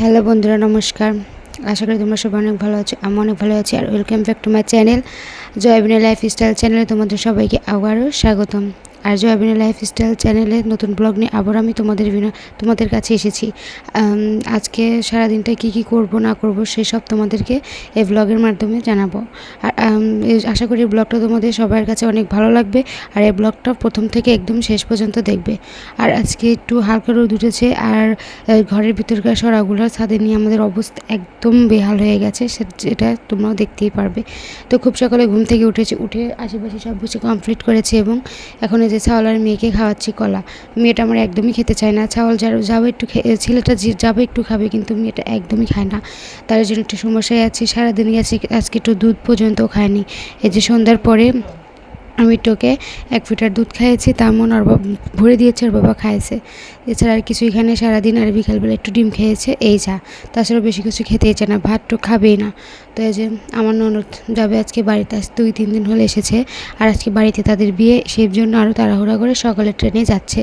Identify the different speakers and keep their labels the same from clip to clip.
Speaker 1: Hello বন্ধুরা, নমস্কার। আশা করি তোমরা সবাই অনেক ভালো আছো আমি অনেক ভালো আছি, আর welcome back to my channel Joybini lifestyle চ্যানেলে তোমাদের সবাইকে আবারও স্বাগতম। আর জয়বিনী লাইফস্টাইল চ্যানেলে নতুন ব্লগ নিয়ে আবার আমি তোমাদের তোমাদের কাছে এসেছি। আজকে সারাদিনটা কী কী করব, না করব সেসব তোমাদেরকে এই ব্লগের মাধ্যমে জানাব। আর আশা করি ব্লগটা তোমাদের সবার কাছে অনেক ভালো লাগবে আর এই ব্লগটা প্রথম থেকে একদম শেষ পর্যন্ত দেখবে। আর আজকে একটু হালকা রোদ উঠেছে আর ঘরের ভিতরকার সরাগুলো ছাদে নিয়ে আমাদের অবস্থা একদম বেহাল হয়ে গেছে সে- যেটা তোমরাও দেখতেই পারবে। তো খুব সকালে ঘুম থেকে উঠেছি, উঠে আশেপাশে সব কিছু কমপ্লিট করেছি এবং এখন এই যে ছাওয়াল আর মেয়েকে খাওয়াচ্ছি কলা। মেয়েটা আমার একদমই খেতে চায় না। ছাওয়াল যার, যাবে একটু ছেলেটা যাবে একটু খাবে, কিন্তু মেয়েটা একদমই খায় না। তার জন্য একটু সমস্যায় আছি সারাদিন গেছি আজকে একটু দুধ পর্যন্ত খায়নি। এই যে সন্ধ্যার পরে আমি টোকে এক ফিটার দুধ খাইয়েছি তেমন আর বাবা ভরে দিয়েছে, আর বাবা খাইছে। এছাড়া আর কিছু এখানে সারাদিন আর বিকালবেলা একটু ডিম খেয়েছে, এই যা। তাছাড়া বেশি কিছু খেতেই চায় না, ভাত তো খাবেই না। তো এই যে আমার ননদ যাবে আজকে বাড়িতে, আজ দুই তিন দিন হলে এসেছে, আর আজকে বাড়িতে তাদের বিয়ে, সেই জন্য আরও তাড়াহুড়া করে সকালে ট্রেনে যাচ্ছে।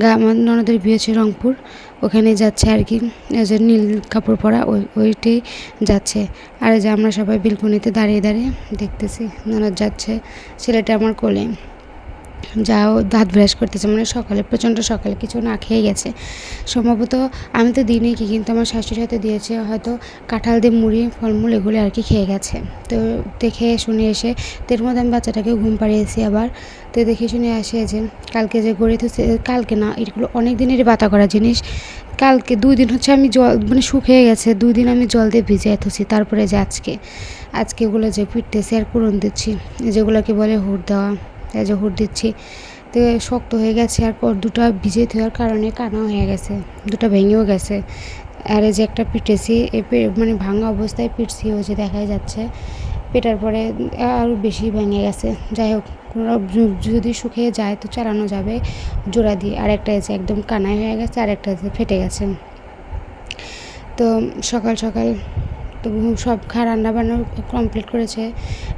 Speaker 1: গা আমার ননদের বিয়ে হচ্ছে রংপুর। ওখানে যাচ্ছে আর কি। যে নীল কাপড় পরা ওই ওইটাই যাচ্ছে। আর যে আমরা সবাই বিলকুনিতে দাঁড়িয়ে দাঁড়িয়ে দেখতেছি, ননদ যাচ্ছে, ছেলেটা আমার কোলে। যাও দাঁত ব্রাশ করতেছে মানে সকালে, প্রচণ্ড সকালে কিছু না খেয়ে গেছে। সম্ভবত আমি তো দিইনি কি, কিন্তু আমার শাশুড়ি হয়তো দিয়েছে, হয়তো কাঁঠাল দিয়ে মুড়ি, ফলমূল এগুলো আর কি খেয়ে গেছে। তো দেখে শুনে এসে এর মধ্যে আমি বাচ্চাটাকে ঘুম পাড়িয়েছি আবার। তো দেখে শুনে আসে যে, কালকে যে গড়ে তো কালকে না, এগুলো অনেক দিনেরই বাতা করা জিনিস। কালকে দুই দিন হচ্ছে আমি জল মানে শুকিয়ে গেছে, দুই দিন আমি জল দিয়ে ভিজিয়ে থুছি, তারপরে যে আজকে। আজকে ওগুলো যে পিটতেছি আর পূরণ দিচ্ছি, যেগুলোকে বলে হুড় দেওয়া। এই যে হুড় দিচ্ছি। তো শক্ত হয়ে গেছে আর পর দুটো ভিজে দেওয়ার কারণে কানা হয়ে গেছে, দুটো ভেঙেও গেছে। আর যে একটা পিটেছি মানে ভাঙা অবস্থায় পিটছি, ওই যে দেখাই যাচ্ছে। পেটার পরে আরও বেশি ভেঙে গেছে। যাই হোক যদি শুকিয়ে যায় তো চালানো যাবে, জোড়া দিয়ে। আর একটা এসে একদম কানায় হয়ে গেছে আর একটা এসে ফেটে গেছে। তো সকাল সকাল তো সব খা রান্নাবান্না কমপ্লিট করেছে।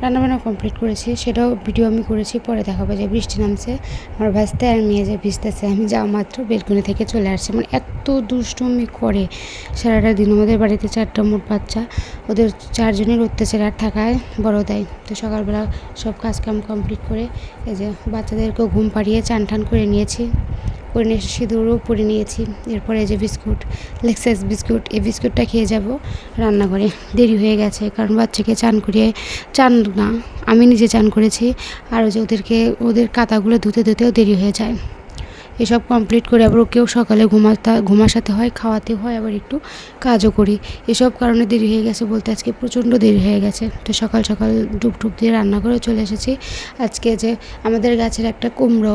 Speaker 1: রান্নাবান্না কমপ্লিট করেছি, সেটাও ভিডিও আমি করেছি, পরে দেখাবো যে বৃষ্টি নামছে। আমার ভাসতে আর মেয়ে যে ভিজতেছে, আমি যাওয়া মাত্র বেলকুনি থেকে চলে আসছি। মানে এত দুষ্টুমি করে সারাটা দিন আমাদের বাড়িতে চারটা মোট বাচ্চা, ওদের চারজনের অত্যাচার আর থাকায় বড় দেয়। তো সকালবেলা সব কাজকাম কমপ্লিট করে এই যে বাচ্চাদেরকেও ঘুম পাড়িয়ে চান টান করে নিয়েছি। করে নিয়ে এসে সিঁদুরও পরে নিয়েছি। এরপরে যে বিস্কুট লেক্সাস বিস্কুট, এই বিস্কুটটা খেয়ে যাব রান্নাঘরে। দেরি হয়ে গেছে, কারণ বাচ্চাকে চান করিয়ে চান না, আমি নিজে চান করেছি। আর যে ওদেরকে, ওদের কাতাগুলো ধুতে ধুতেও দেরি হয়ে যায়। এসব কমপ্লিট করে আবার ওকেও সকালে ঘুমাতে, ঘুমাসাতে হয়, খাওয়াতে হয়, আবার একটু কাজও করি। এসব কারণে দেরি হয়ে গেছে বলতে আজকে প্রচণ্ড দেরি হয়ে গেছে। তো সকাল সকাল ডুব ডুব দিয়ে রান্না করে চলে এসেছি। আজকে যে আমাদের গাছের একটা কুমড়ো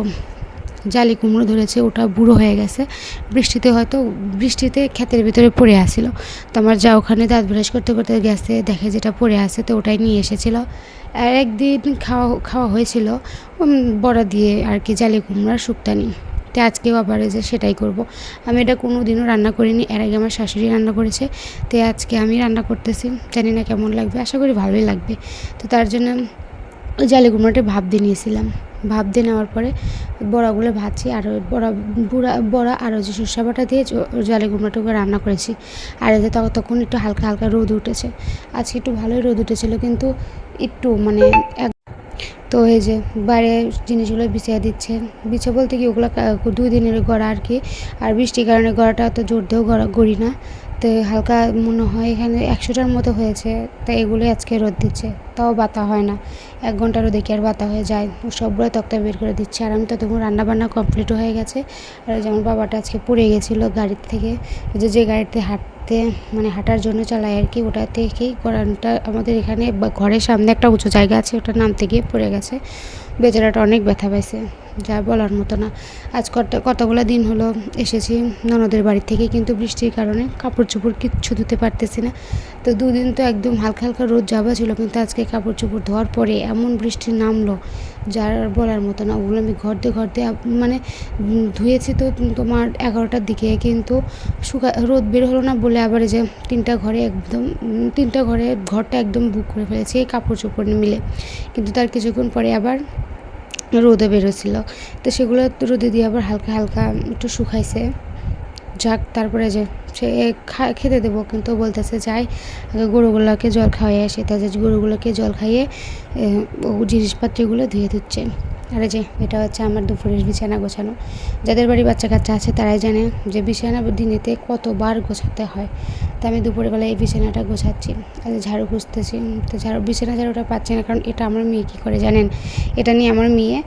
Speaker 1: জালি কুমড়ো ধরেছে, ওটা বুড়ো হয়ে গেছে। বৃষ্টিতে হয়তো, বৃষ্টিতে ক্ষেতের ভিতরে পড়ে আসছিল তো আমার যা ওখানে দাঁত ব্রাশ করতে করতে গেছে, দেখে যেটা পড়ে আছে তো ওটাই নিয়ে এসেছিল। আর একদিন খাওয়া খাওয়া হয়েছিল বড়া দিয়ে আর কি জালি কুমড়ার শুক্তানি তো আজকেও আবার যে সেটাই করব। আমি এটা কোনো দিনও রান্না করিনি, এর আগে আমার শাশুড়ি রান্না করেছে। তো আজকে আমি রান্না করতেছি, জানি না কেমন লাগবে, আশা করি ভালোই লাগবে। তো তার জন্য জালি কুমড়োটা ভাব দিয়ে নিয়েছিলাম। ভাপ দিয়ে নেওয়ার পরে বড়াগুলো ভাজছি আর ওই বড়া বুড়া, বড়া আর যে সর্ষে বাটা দিয়ে জলে কুমড়োটাকে রান্না করেছি। আর যে তখন একটু হালকা হালকা রোদ উঠেছে। আজকে একটু ভালোই রোদ উঠেছিল, কিন্তু একটু মানে এক তো এই যে বাইরে জিনিসগুলো বিছিয়ে দিচ্ছে। বিছে বলতে কি ওগুলো দুই দিনের গড়া আর কি। আর বৃষ্টির কারণে গড়াটা অত জোর দিয়েও গড়া, গড়ি না। তো হালকা মনে হয় এখানে একশোটার মতো হয়েছে, তাই এগুলোই আজকে রোদ দিচ্ছে। তাও বাতা হয় না। এক ঘন্টারও দেখি আর বাতা হয়ে যায়? সবগুলো তক্তা বের করে দিচ্ছে। আর আমি ততক্ষণ রান্নাবান্না কমপ্লিটও হয়ে গেছে। আর যেমন বাবাটা আজকে পড়ে গেছিল গাড়ির থেকে, যে যে গাড়িতে হাঁটতে মানে হাঁটার জন্য চালায় আর কি। ওটা থেকেই কোরআনটা আমাদের এখানে ঘরের সামনে একটা উঁচু জায়গা আছে, ওটা নামতে গিয়ে পড়ে গেছে। বেচারাটা অনেক ব্যথা পাইছে, যা বলার মতো না। আজ কত, কতগুলো দিন হলো এসেছি ননদের বাড়ি থেকে, কিন্তু বৃষ্টির কারণে কাপড় চোপড় কিচ্ছু ধুতে পারতেছি না। তো দুদিন তো একদম হালকা হালকা রোদ যাবা ছিল, কিন্তু আজকে কাপড় চোপড় ধোয়ার পরে এমন বৃষ্টি নামলো যার বলার মতো না। ওগুলো আমি ঘর দিয়ে ঘর দিয়ে মানে ধুয়েছি তো তোমার এগারোটার দিকে। কিন্তু শুকা রোদ বের হলো না বলে আবার যে তিনটা ঘরে একদম তিনটা ঘরে ঘরটা একদম বুক করে ফেলেছি এই কাপড় চোপড় মিলে। কিন্তু তার কিছুক্ষণ পরে আবার রোদে বেরোছিল তো সেগুলো রোদে দিয়ে আবার হালকা হালকা একটু শুকাইছে। যাক, তারপরে যে খেতে দেবো। কিন্তু বলতেছে, যাই, আগে গরুগুলোকে জল খাওয়াই আসি। যে গরুগুলোকে জল খাইয়ে জিনিসপত্রগুলো ধুয়ে দিচ্ছে আর যে, এটা হচ্ছে আমার দুপুরের বিছানা গোছানো। যাদের বাড়ি বাচ্চা কাচ্চা আছে, তারাই জানে যে বিছানা দিনেতে কতবার গোছাতে হয়। তো আমি দুপুরবেলা এই বিছানাটা গোছাচ্ছি। আর ঝাড়ু খুঁজতেছি। তো ঝাড়ু, বিছানা ঝাড়ুটা পাচ্ছি না, কারণ এটা আমার মেয়ে কী করে জানেন? এটা নিয়ে আমার মেয়ে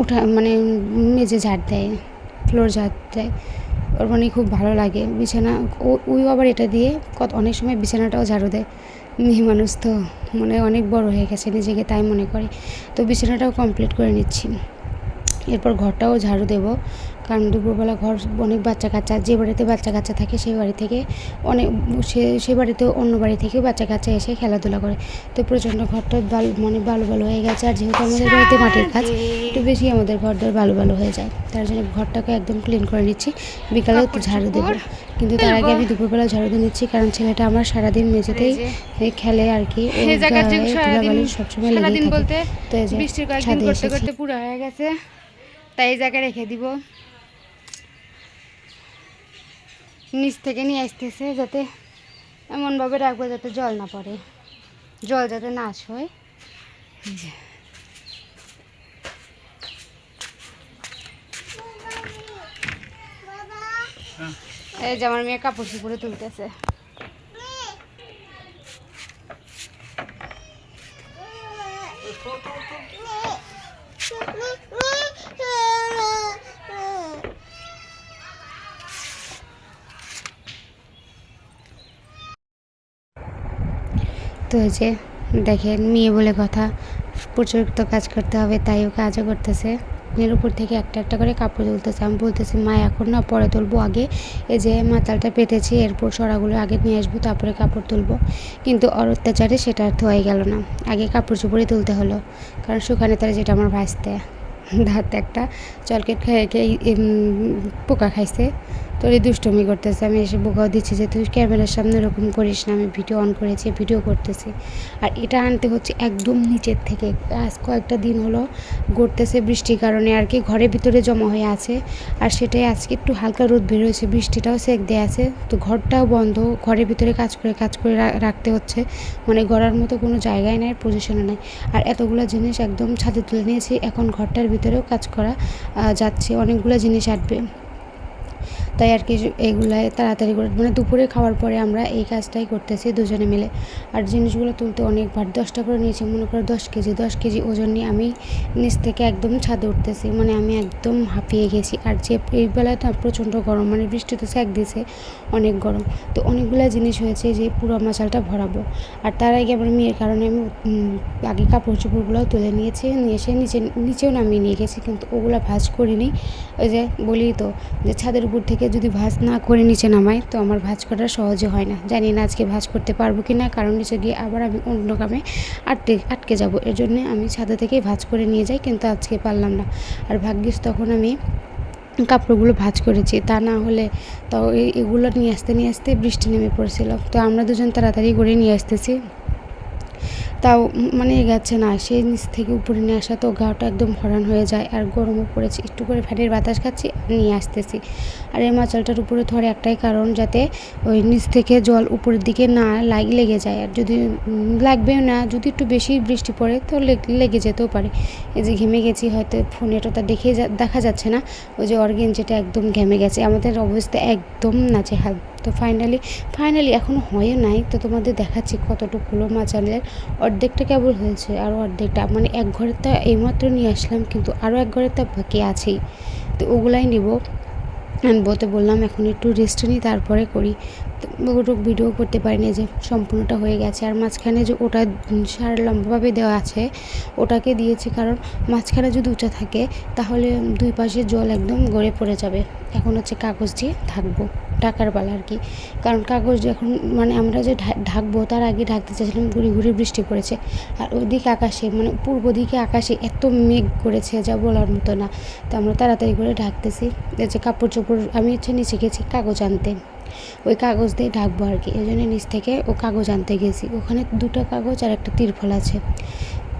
Speaker 1: ওঠা মানে মেজে ঝাড় দেয়, ফ্লোর ঝাড় দেয়। ওর মানে খুব ভালো লাগে। বিছানা ওই আবার এটা দিয়ে কত, অনেক সময় বিছানাটাও ঝাড়ু দেয়। মেয়ে মানুষ তো, মনে অনেক বড় হয়ে গেছে নিজেকে তাই মনে করে। তো বিছানাটাও কমপ্লিট করে নিচ্ছি। এরপর ঘরটাও ঝাড়ু দেবো। কারণ দুপুরবেলা ঘর অনেক বাচ্চা কাচ্চা যে বাড়িতে বাচ্চা কাচ্চা থাকে সেই বাড়ি থেকে অনেক সে সে বাড়িতে অন্য বাড়ি থেকে বাচ্চা কাচ্চা এসে খেলাধুলা করে। তো প্রচণ্ড ঘরটা বালু মানে বালু বালু হয়ে গেছে। আর যেহেতু আমাদের বাড়িতে মাটির কাজ একটু বেশি আমাদের ঘরটার বালু বালু হয়ে যায়। তার জন্য ঘরটাকে একদম ক্লিন করে নিচ্ছি। বিকালেও তো ঝাড়ু দেবো। কিন্তু তার আগে আমি দুপুরবেলা ঝাড়ু দিয়ে নিচ্ছি। কারণ ছেলেটা আমার সারাদিন মেঝেতেই খেলে আর কি। ধুলাবালি সবসময়
Speaker 2: সারাদিন
Speaker 1: থাকে। তো এই যে ছাদে এসেছি।
Speaker 2: পুরো হয়ে গেছে। তাই এই জায়গায় রেখে দিব। নিচ থেকে নিয়ে আসতেছে যাতে এমনভাবে রাখব যাতে জল না পড়ে। জল যাতে না হয় এই যে। আমার মেয়ে কাপড় চুপড়ে তুলতেছে।
Speaker 1: তো যে দেখেন, মেয়ে বলে কথা প্রচুর তো কাজ করতে হবে, তাই ও কাজও করতেছে। এর উপর থেকে একটা একটা করে কাপড় তুলতেছে। আমি বলতেছি, মা, এখন না পরে তুলবো আগে। এই যে মাতালটা পেতেছি, এরপর সরাগুলো আগে নিয়ে আসব, তারপরে কাপড় তুলবো। কিন্তু ওর অত্যাচারে সেটা আর গেল না। আগে কাপড় চোপড়ই তুলতে হলো, কারণ সুখানে তারা যেটা আমার ভাসতে। দাঁত একটা চলকেট খেয়ে খেয়ে পোকা খাইছে। তোর এই দুষ্টমি করতেছে। আমি এসে বোকাও দিচ্ছি যে তুই ক্যামেরার সামনে এরকম করিস না, আমি ভিডিও অন করেছি, ভিডিও করতেছি। আর এটা আনতে হচ্ছে একদম নিচের থেকে। আজ কয়েকটা দিন হলো গড়তেছে বৃষ্টির কারণে, আর কি ঘরের ভিতরে জমা হয়ে আছে। আর সেটাই আজকে একটু হালকা রোদ বেরোয়েছে বৃষ্টিটাও সেক দেওয়া আছে। তো ঘরটাও বন্ধ, ঘরের ভিতরে কাজ করে কাজ করে রাখতে হচ্ছে। মানে গড়ার মতো কোনো জায়গায় নাই পজিশনে নাই। আর এতগুলো জিনিস একদম ছাদে তুলে নিয়েছি, এখন ঘরটার ভিতরেও কাজ করা যাচ্ছে, অনেকগুলো জিনিস আসবে তাই আর কি এইগুলাই তাড়াতাড়ি করে মানে দুপুরে খাওয়ার পরে আমরা এই কাজটাই করতেছি দুজনে মিলে। আর জিনিসগুলো তুলতে অনেক ভার দশটা করে নিয়েছি, মনে করো দশ কেজি দশ কেজি ওজন নিয়ে আমি নিচ থেকে একদম ছাদে উঠতেছি মানে আমি একদম হাঁপিয়ে গেছি। আর যে এই বেলায় না প্রচণ্ড গরম মানে বৃষ্টি তো স্যাক দিছে, অনেক গরম। তো অনেকগুলো জিনিস হয়েছে যে পুরো মাচালটা ভরাবো। আর তার আগে আমার মেয়ের কারণে আমি আগে কাপড় চোপড়গুলোও তুলে নিয়েছি, নিয়ে এসে নিচে, নিচেও নামিয়ে নিয়ে গেছি, কিন্তু ওগুলো ভাজ করিনি। ওই যে বলি তো, যে ছাদের উপর থেকে যদি ভাজ না করে নিচে নামাই, তো আমার ভাজ করা সহজে হয় না। জানি না আজকে ভাজ করতে পারব কি না কারণ নিচে গিয়ে আবার আমি অন্য কামে আটকে আটকে যাব। এর জন্যে আমি ছাদে থেকেই ভাজ করে নিয়ে যাই, কিন্তু আজকে পারলাম না। আর ভাগ্যিস তখন আমি কাপড়গুলো ভাঁজ করেছি। তা না হলে তো এগুলো নিয়ে আসতে নিয়ে আসতে বৃষ্টি নেমে পড়েছিল। তো আমরা দুজন তাড়াতাড়ি করে নিয়ে আসতেছি। তাও মানে গেছে না। সেই নিচ থেকে উপরে নিয়ে আসা তো গাটা একদম হরান হয়ে যায়। আর গরমও পড়েছে। একটু করে ফ্যানের বাতাস খাচ্ছি, নিয়ে আসতেছি। আর এই মাচালটার উপরে ধরে একটাই কারণ যাতে ওই নিচ থেকে জল উপরের দিকে না লাগ লেগে যায়। আর যদি লাগবেও না, যদি একটু বেশি বৃষ্টি পড়ে তো লেগ- যেতেও পারে। এই যে ঘেমে গেছি, হয়তো ফোনে তা দেখে দেখা যাচ্ছে না। ওই যে অর্গেন যেটা একদম ঘেমে গেছে। আমাদের অবস্থা একদম নাচে হাল তো ফাইনালি ফাইনালি এখনও হয়ে নাই, তো তোমাদের দেখাচ্ছি কতটুকু হলো মাচালের অর্ধেকটা কেবল হয়েছে আর অর্ধেকটা মানে এক ঘরের ঘরেরটা এইমাত্র নিয়ে আসলাম, কিন্তু আরও এক ঘরেরটা বাকি আছেই। তো ওগুলাই নেব। আনব, তো বললাম এখন একটু রেস্ট নিই তারপরে করি। তো ওটুকু ভিডিও করতে পারিনি যে সম্পূর্ণটা হয়ে গেছে। আর মাঝখানে যে ওটা সার লম্বাভাবে দেওয়া আছে, ওটাকে দিয়েছি কারণ মাঝখানে যদি উঁচা থাকে, তাহলে দুই পাশে জল একদম গড়ে পড়ে যাবে। এখন হচ্ছে কাগজ দিয়ে ঢাকবো, ঢাকার পালা আর কি। কারণ কাগজ যখন মানে আমরা যে ঢাকবো, তার আগে ঢাকতে চাইছিলাম ঘুরি ঘুরি বৃষ্টি পড়েছে। আর ওইদিকে আকাশে মানে পূর্ব দিকে আকাশে এত মেঘ করেছে যা বলার মতো না। তো আমরা তাড়াতাড়ি করে ঢাকতেছি। যে কাপড় চোপড়, আমি হচ্ছে নিচে গেছি কাগজ আনতে। ওই কাগজ দিয়ে ঢাকবো আর কি। এই জন্য নিচ থেকে ও কাগজ আনতে গেছি। ওখানে দুটো কাগজ আর একটা তিরফল আছে।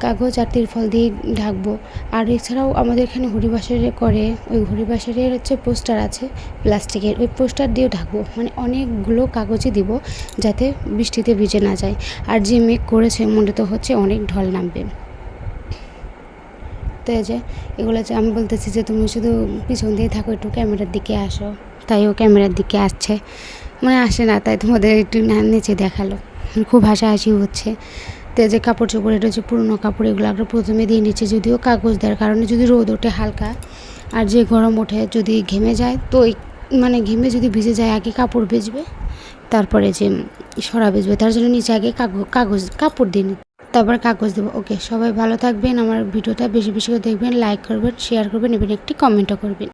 Speaker 1: কাগজ আর তিরফল দিয়ে ঢাকবো আর এছাড়াও আমাদের এখানে হরিবাসরে করে, ওই হরিবাসরের হচ্ছে পোস্টার আছে প্লাস্টিকের। ওই পোস্টার দিয়েও ঢাকবো মানে অনেকগুলো কাগজই দিব যাতে বৃষ্টিতে ভিজে না যায়। আর যে মেঘ করেছে মনে তো হচ্ছে অনেক ঢল নামবে। তো যে এগুলো আমি বলতেছি যে তুমি শুধু পিছন দিয়ে থাকো, একটু ক্যামেরার দিকে আসো। তাই ও ক্যামেরার দিকে আসছে। মানে আসে না, তাই তোমাদের একটু নিচে দেখাল। খুব হাসাহাসি হচ্ছে। তো যে কাপড় চোপড়, এটা হচ্ছে পুরোনো কাপড়, এগুলো আগে প্রথমে দিয়ে নিচ্ছে যদিও কাগজ দেওয়ার কারণে যদি রোদ ওঠে হালকা আর যে গরম ওঠে যদি ঘেমে যায়, তো মানে ঘেমে যদি ভিজে যায়, আগে কাপড় ভিজবে, তারপরে যে সরা ভিজবে, তার জন্য নিচে আগে কাগজ কাগজ, কাপড় দিয়ে নিতে। তারপর কাগজ দেবো। ওকে, সবাই ভালো থাকবেন, আমার ভিডিওটা বেশি বেশি করে দেখবেন লাইক করবেন শেয়ার করবেন এবং একটি কমেন্টও করবেন।